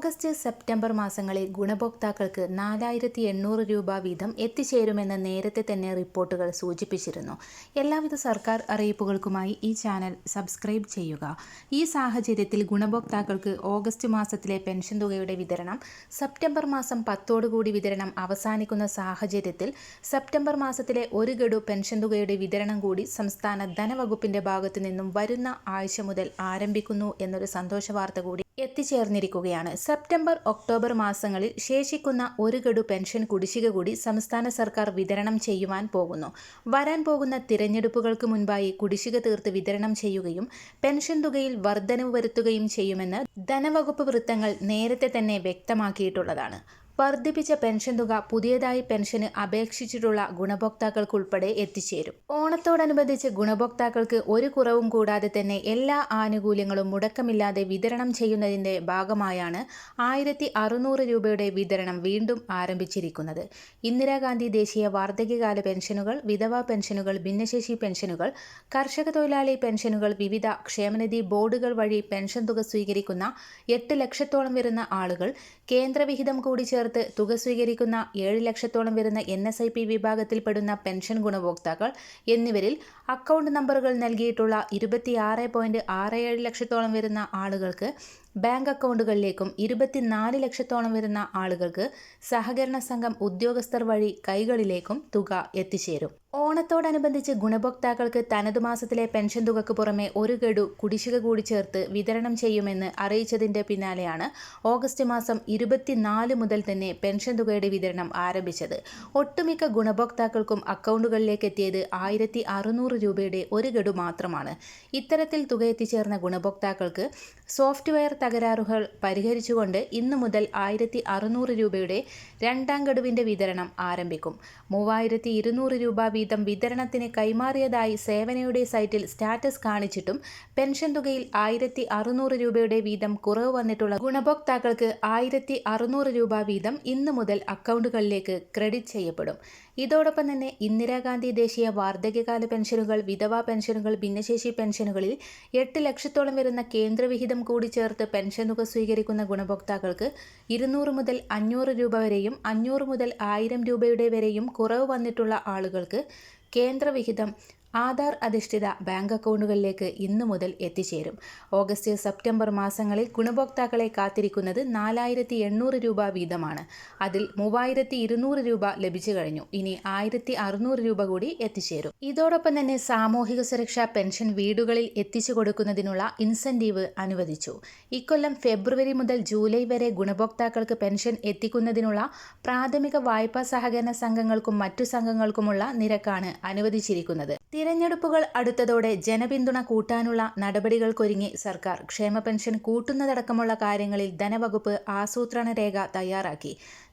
August September മാസങ്ങളിൽ ഗുണഭോക്താക്കൾക്ക് നാലായിരത്തി എണ്ണൂറ് രൂപ വീതം എത്തിച്ചേരുമെന്ന് നേരത്തെ തന്നെ റിപ്പോർട്ടുകൾ സൂചിപ്പിച്ചിരുന്നു. എല്ലാവിധ സർക്കാർ അറിയിപ്പുകൾക്കുമായി ഈ ചാനൽ സബ്സ്ക്രൈബ് ചെയ്യുക. ഈ സാഹചര്യത്തിൽ ഗുണഭോക്താക്കൾക്ക് ഓഗസ്റ്റ് മാസത്തിലെ പെൻഷൻ തുകയുടെ വിതരണം സെപ്റ്റംബർ മാസം പത്തോടുകൂടി വിതരണം അവസാനിക്കുന്ന സാഹചര്യത്തിൽ സെപ്റ്റംബർ മാസത്തിലെ ഒരു ഗഡു പെൻഷൻ തുകയുടെ വിതരണം കൂടി സംസ്ഥാന ധനവകുപ്പിന്റെ ഭാഗത്തു നിന്നും വരുന്ന ആഴ്ച മുതൽ ആരംഭിക്കുന്നു എന്നൊരു സന്തോഷ വാർത്ത കൂടി എത്തിച്ചേർന്നിരിക്കുകയാണ്. സെപ്റ്റംബർ ഒക്ടോബർ മാസങ്ങളിൽ ശേഷിക്കുന്ന ഒരു ഗഡു പെൻഷൻ കുടിശ്ശിക കൂടി സംസ്ഥാന സർക്കാർ വിതരണം ചെയ്യുവാൻ പോകുന്നു. വരാൻ പോകുന്ന തിരഞ്ഞെടുപ്പുകൾക്ക് മുൻപായി കുടിശ്ശിക തീർത്ത് വിതരണം ചെയ്യുകയും പെൻഷൻ തുകയിൽ വർധനവ് വരുത്തുകയും ചെയ്യുമെന്ന് ധനവകുപ്പ് വൃത്തങ്ങൾ നേരത്തെ തന്നെ വ്യക്തമാക്കിയിട്ടുള്ളതാണ്. വർദ്ധിപ്പിച്ച പെൻഷൻ തുക പുതിയതായി പെൻഷന് അപേക്ഷിച്ചിട്ടുള്ള ഗുണഭോക്താക്കൾക്കുൾപ്പെടെ എത്തിച്ചേരും. ഓണത്തോടനുബന്ധിച്ച് ഗുണഭോക്താക്കൾക്ക് ഒരു കുറവും കൂടാതെ തന്നെ എല്ലാ ആനുകൂല്യങ്ങളും മുടക്കമില്ലാതെ വിതരണം ചെയ്യുന്നതിന്റെ ഭാഗമായാണ് ആയിരത്തി അറുന്നൂറ് രൂപയുടെ വിതരണം വീണ്ടും ആരംഭിച്ചിരിക്കുന്നത്. ഇന്ദിരാഗാന്ധി ദേശീയ വാർദ്ധക്യകാല പെൻഷനുകൾ വിധവാ പെൻഷനുകൾ ഭിന്നശേഷി പെൻഷനുകൾ കർഷക തൊഴിലാളി പെൻഷനുകൾ വിവിധ ക്ഷേമനിധി ബോർഡുകൾ വഴി പെൻഷൻ തുക സ്വീകരിക്കുന്ന എട്ട് ലക്ഷത്തോളം വരുന്ന ആളുകൾ കേന്ദ്രവിഹിതം കൂടി ചേർത്ത് ചേർത്ത് തുക സ്വീകരിക്കുന്ന ഏഴ് ലക്ഷത്തോളം വരുന്ന എൻ എസ് ഐ പി വിഭാഗത്തിൽപ്പെടുന്ന പെൻഷൻ ഗുണഭോക്താക്കൾ എന്നിവരിൽ അക്കൗണ്ട് നമ്പറുകൾ നൽകിയിട്ടുള്ള ഇരുപത്തിയാറ് പോയിന്റ് ആറ് ഏഴ് ലക്ഷത്തോളം വരുന്ന ആളുകൾക്ക് ബാങ്ക് അക്കൗണ്ടുകളിലേക്കും ഇരുപത്തിനാല് ലക്ഷത്തോളം വരുന്ന ആളുകൾക്ക് സഹകരണ സംഘം ഉദ്യോഗസ്ഥർ വഴി കൈകളിലേക്കും തുക എത്തിച്ചേരും. ഓണത്തോടനുബന്ധിച്ച് ഗുണഭോക്താക്കൾക്ക് തനതു മാസത്തിലെ പെൻഷൻ തുകക്ക് പുറമെ ഒരു ഗഡു കുടിശ്ശിക കൂടി ചേർത്ത് വിതരണം ചെയ്യുമെന്ന് അറിയിച്ചതിന്റെ പിന്നാലെയാണ് ഓഗസ്റ്റ് മാസം ഇരുപത്തിനാല് മുതൽ തന്നെ പെൻഷൻ തുകയുടെ വിതരണം ആരംഭിച്ചത്. ഒട്ടുമിക്ക ഗുണഭോക്താക്കൾക്കും അക്കൗണ്ടുകളിലേക്ക് എത്തിയത് ആയിരത്തി അറുന്നൂറ് രൂപയുടെ ഒരു ഗഡു മാത്രമാണ്. ഇത്തരത്തിൽ തുക എത്തിച്ചേർന്ന ഗുണഭോക്താക്കൾക്ക് സോഫ്റ്റ്വെയർ തകരാറുകൾ പരിഹരിച്ചുകൊണ്ട് ഇന്നു മുതൽ ആയിരത്തി അറുന്നൂറ് രൂപയുടെ രണ്ടാം ഗഡുവിന്റെ വിതരണം ആരംഭിക്കും. മൂവായിരത്തി ഇരുന്നൂറ് രൂപ വീതം വിതരണത്തിന് കൈമാറിയതായി സേവനയുടെ സൈറ്റിൽ സ്റ്റാറ്റസ് കാണിച്ചിട്ടും പെൻഷൻ തുകയിൽ ആയിരത്തി അറുന്നൂറ് രൂപയുടെ വീതം കുറവ് വന്നിട്ടുള്ള ഗുണഭോക്താക്കൾക്ക് ആയിരത്തി അറുന്നൂറ് രൂപ വീതം ഇന്നു മുതൽ അക്കൗണ്ടുകളിലേക്ക് ക്രെഡിറ്റ് ചെയ്യപ്പെടും. ഇതോടൊപ്പം തന്നെ ഇന്ദിരാഗാന്ധി ദേശീയ വാർദ്ധക്യകാല പെൻഷനുകൾ വിധവാ പെൻഷനുകൾ ഭിന്നശേഷി പെൻഷനുകളിൽ എട്ട് ലക്ഷത്തോളം വരുന്ന കേന്ദ്രവിഹിതം കൂടി ചേർത്ത് പെൻഷൻ തുക സ്വീകരിക്കുന്ന ഗുണഭോക്താക്കൾക്ക് ഇരുന്നൂറ് മുതൽ അഞ്ഞൂറ് രൂപ വരെയും അഞ്ഞൂറ് മുതൽ ആയിരം രൂപയുടെ വരെയും കുറവ് വന്നിട്ടുള്ള ആളുകൾക്ക് കേന്ദ്രവിഹിതം ആധാർ അധിഷ്ഠിത ബാങ്ക് അക്കൗണ്ടുകളിലേക്ക് ഇന്നു മുതൽ എത്തിച്ചേരും. ഓഗസ്റ്റ് സെപ്റ്റംബർ മാസങ്ങളിൽ ഗുണഭോക്താക്കളെ കാത്തിരിക്കുന്നത് നാലായിരത്തി എണ്ണൂറ് രൂപ വീതമാണ്. അതിൽ മൂവായിരത്തി ഇരുന്നൂറ് രൂപ ലഭിച്ചു കഴിഞ്ഞു. ഇനി ആയിരത്തി അറുന്നൂറ് രൂപ കൂടി എത്തിച്ചേരും. ഇതോടൊപ്പം തന്നെ സാമൂഹിക സുരക്ഷാ പെൻഷൻ വീടുകളിൽ എത്തിച്ചു കൊടുക്കുന്നതിനുള്ള ഇൻസെന്റീവ് അനുവദിച്ചു. ഇക്കൊല്ലം ഫെബ്രുവരി മുതൽ ജൂലൈ വരെ ഗുണഭോക്താക്കൾക്ക് പെൻഷൻ എത്തിക്കുന്നതിനുള്ള പ്രാഥമിക വായ്പാ സഹകരണ സംഘങ്ങൾക്കും മറ്റു സംഘങ്ങൾക്കുമുള്ള നിരക്കാണ് അനുവദിച്ചിരിക്കുന്നത്. തിരഞ്ഞെടുപ്പുകൾ അടുത്തതോടെ ജനപിന്തുണ കൂട്ടാനുള്ള നടപടികൾക്കൊരുങ്ങി സർക്കാർ. ക്ഷേമ പെൻഷൻ കൂട്ടുന്നതടക്കമുള്ള കാര്യങ്ങളിൽ ധനവകുപ്പ് ആസൂത്രണ രേഖ തയ്യാറാക്കി.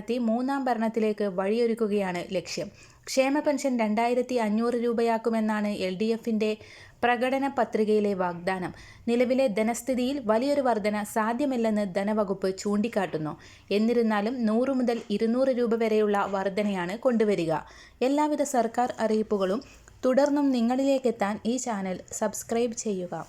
നടത്തി മൂന്നാം ഭരണത്തിലേക്ക് വഴിയൊരുക്കുകയാണ് ലക്ഷ്യം. ക്ഷേമ പെൻഷൻ രണ്ടായിരത്തി അഞ്ഞൂറ് രൂപയാക്കുമെന്നാണ് എൽ ഡി എഫിന്റെ പ്രകടന പത്രികയിലെ വാഗ്ദാനം. നിലവിലെ ധനസ്ഥിതിയിൽ വലിയൊരു വർധന സാധ്യമല്ലെന്ന് ധനവകുപ്പ് ചൂണ്ടിക്കാട്ടുന്നു. എന്നിരുന്നാലും നൂറ് മുതൽ ഇരുന്നൂറ് രൂപ വരെയുള്ള വർധനയാണ് കൊണ്ടുവരിക. എല്ലാവിധ സർക്കാർ അറിയിപ്പുകളും തുടർന്നും നിങ്ങളിലേക്കെത്താൻ ഈ ചാനൽ സബ്സ്ക്രൈബ് ചെയ്യുക.